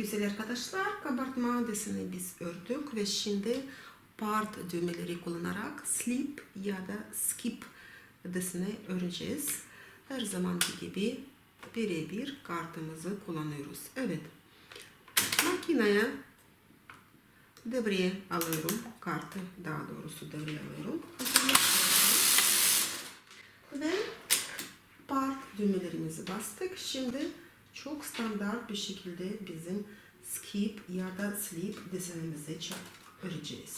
güzel arkadaşlar kabartma deseni biz ördük ve şimdi part düğmeleri kullanarak slip ya da skip deseni öreceğiz. Her zamanki gibi birebir kartımızı kullanıyoruz. Evet. Makineye devreye alıyorum. Kartı daha doğrusu devreye alıyorum. Ve part düğmelerimizi bastık. Şimdi çok standart bir şekilde bizim skip ya da slip desenimizi öreceğiz.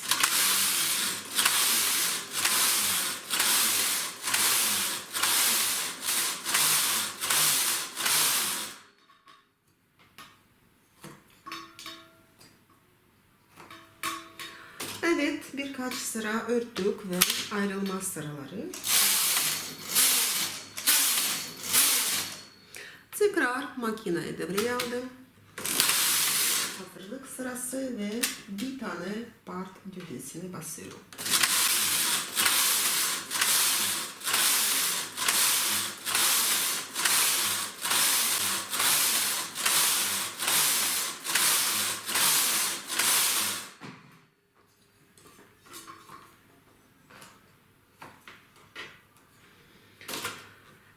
Evet, birkaç sıra örttük ve ayrılmaz sıraları. Tekrar makineye devreye aldım. Hazırlık sırası ve bir tane part düğmesini basıyorum.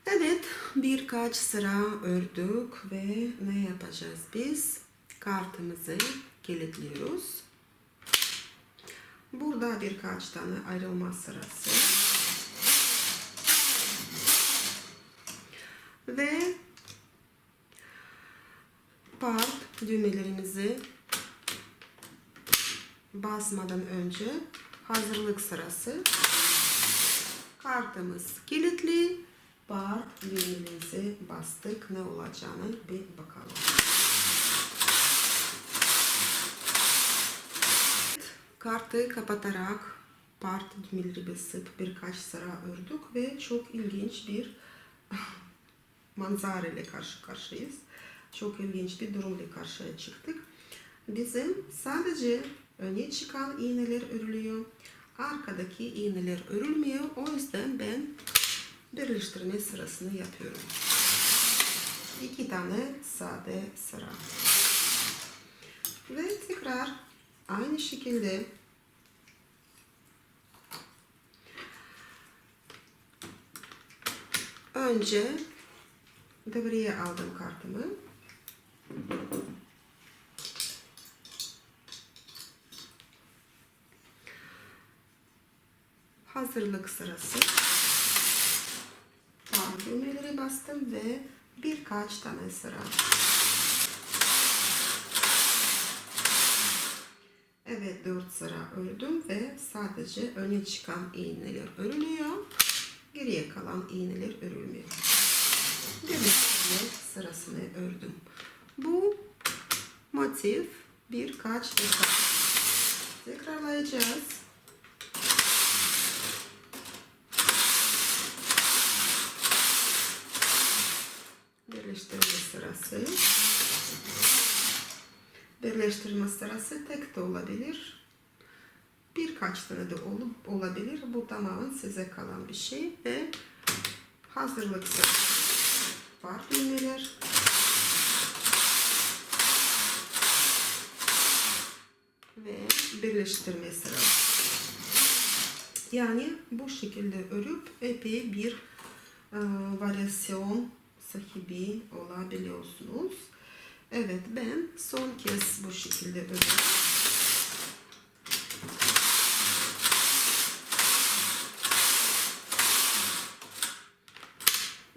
Evet, birkaç sıra ördük ve ne yapacağız biz? Kartımızı kilitliyoruz. Burada birkaç tane ayrılma sırası. Ve part düğmelerimizi basmadan önce hazırlık sırası. Kartımız kilitli bar düğmemizi bastık. Ne olacağını bir bakalım. Kartı kapatarak part düğmeleri basıp birkaç sıra ördük ve çok ilginç bir manzara ile karşı karşıyayız. Çok ilginç bir durumla karşıya çıktık. Bizim sadece öne çıkan iğneler örülüyor. Arkadaki iğneler örülmüyor. O yüzden ben birleştirme sırasını yapıyorum. İki tane sade sıra. Ve tekrar aynı şekilde önce devreye aldım kartımı. Hazırlık sırası bastım ve birkaç tane sıra. Evet 4 sıra ördüm ve sadece öne çıkan iğneler örülüyor. Geriye kalan iğneler örülmüyor. Demek sırasını ördüm. Bu motif birkaç defa tekrarlayacağız. birleştirme sırası. Birleştirme sırası tek de olabilir. Birkaç tane de olup olabilir. Bu tamamen size kalan bir şey ve hazırlık var düğmeler. Ve birleştirme sırası. Yani bu şekilde örüp epey bir e, varyasyon sahibi olabiliyorsunuz. Evet ben son kez bu şekilde örüyorum.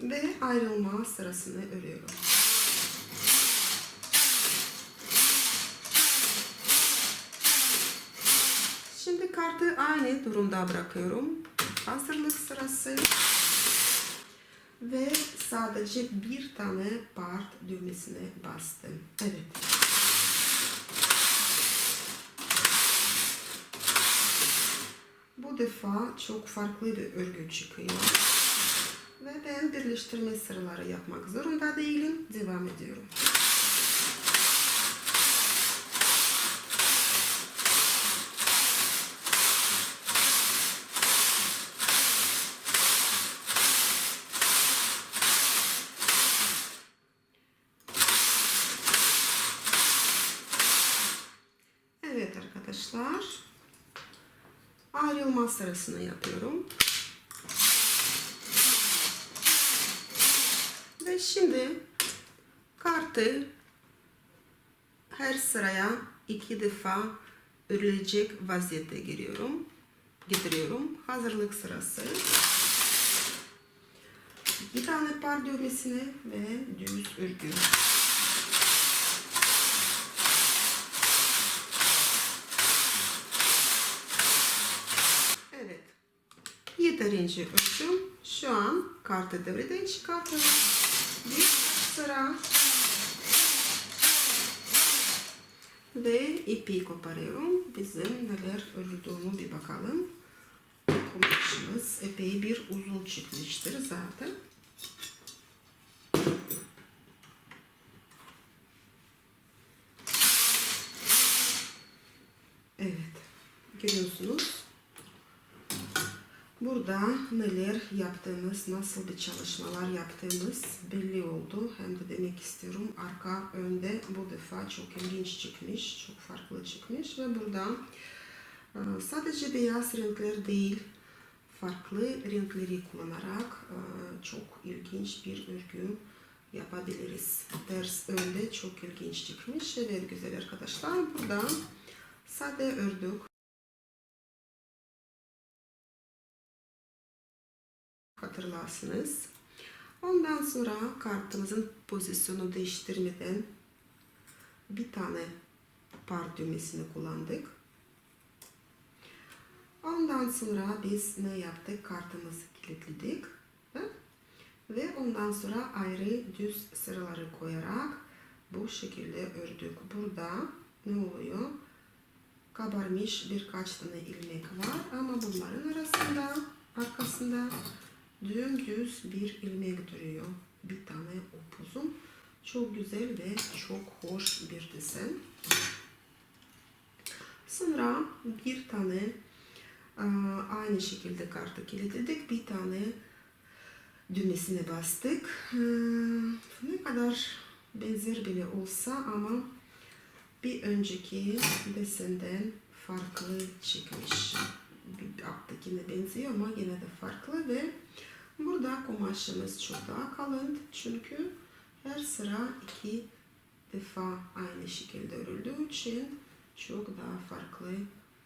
Ve ayrılma sırasını örüyorum. Şimdi kartı aynı durumda bırakıyorum. Hazırlık sırası ve sadece bir tane part düğmesine bastım. Evet. Bu defa çok farklı bir örgü çıkıyor. Ve ben birleştirme sıraları yapmak zorunda değilim. Devam ediyorum. Arkadaşlar. Ayrılma sırasını yapıyorum. Ve şimdi kartı her sıraya iki defa örülecek vaziyette giriyorum. Getiriyorum. Hazırlık sırası. Bir tane par düğmesini ve düz örgü. Evet. Yeterince örtüm. Şu an kartı devreden çıkartıyorum. Bir sıra ve ipi koparıyorum. Bizim neler örüldüğünü bir bakalım. Kumaşımız epey bir uzun çıkmıştır zaten. Evet. Görüyorsunuz. Burada neler yaptığımız, nasıl bir çalışmalar yaptığımız belli oldu. Hem de demek istiyorum arka önde bu defa çok ilginç çıkmış, çok farklı çıkmış ve burada e, sadece beyaz renkler değil, farklı renkleri kullanarak e, çok ilginç bir örgü yapabiliriz. Ters önde çok ilginç çıkmış. Evet güzel arkadaşlar burada sade ördük. Hatırlarsınız. Ondan sonra kartımızın pozisyonu değiştirmeden bir tane par düğmesini kullandık. Ondan sonra biz ne yaptık? Kartımızı kilitledik. Ve ondan sonra ayrı düz sıraları koyarak bu şekilde ördük. Burada ne oluyor? Kabarmış birkaç tane ilmek var ama bunların arasında arkasında dümdüz bir ilmek duruyor. Bir tane upuzun. Çok güzel ve çok hoş bir desen. Sonra bir tane aynı şekilde kartı kilitledik. Bir tane düğmesine bastık. Ne kadar benzer bile olsa ama bir önceki desenden farklı çıkmış. Alttakine benziyor ama yine de farklı ve burada kumaşımız çok daha kalın çünkü her sıra iki defa aynı şekilde örüldüğü için çok daha farklı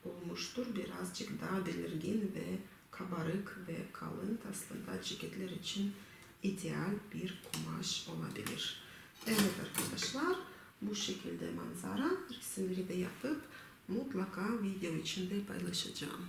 olmuştur. Birazcık daha belirgin ve kabarık ve kalın aslında ceketler için ideal bir kumaş olabilir. Evet arkadaşlar bu şekilde manzara resimleri de yapıp mutlaka video içinde paylaşacağım.